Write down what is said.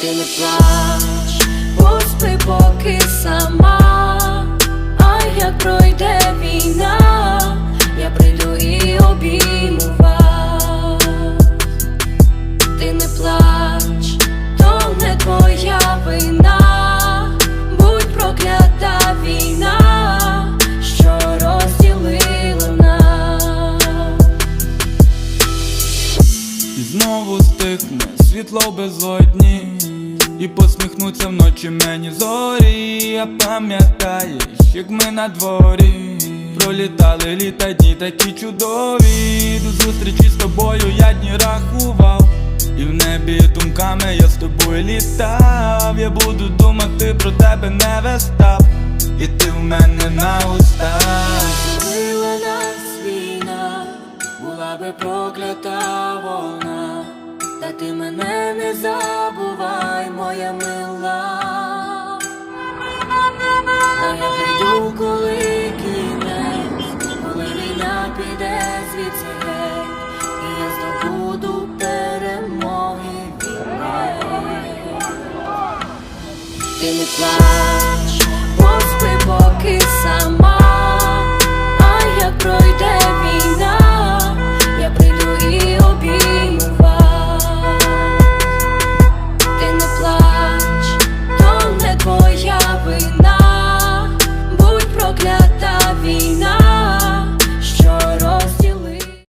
ти не плач, поспи поки сама, а як пройде війна, я прийду і обійму вас. Ти не плач, то не твоя вина, будь проклята війна, що розділила знову стихне світло безодні. І посміхнуться вночі мені зорі, а пам'ятаєш, як ми на дворі Пролітали літа дні такі чудові. До зустрічі з тобою я дні рахував. І в небі думками я з тобою літав. Я буду думати про тебе не вестав І ти в мене на устах. Била нас війна, була би проклята вона, та ти мене не забувай, моя мила, а я прийду, коли кінець, коли війна піде звідси геть, і я здобуду перемоги війни. Ти не плач.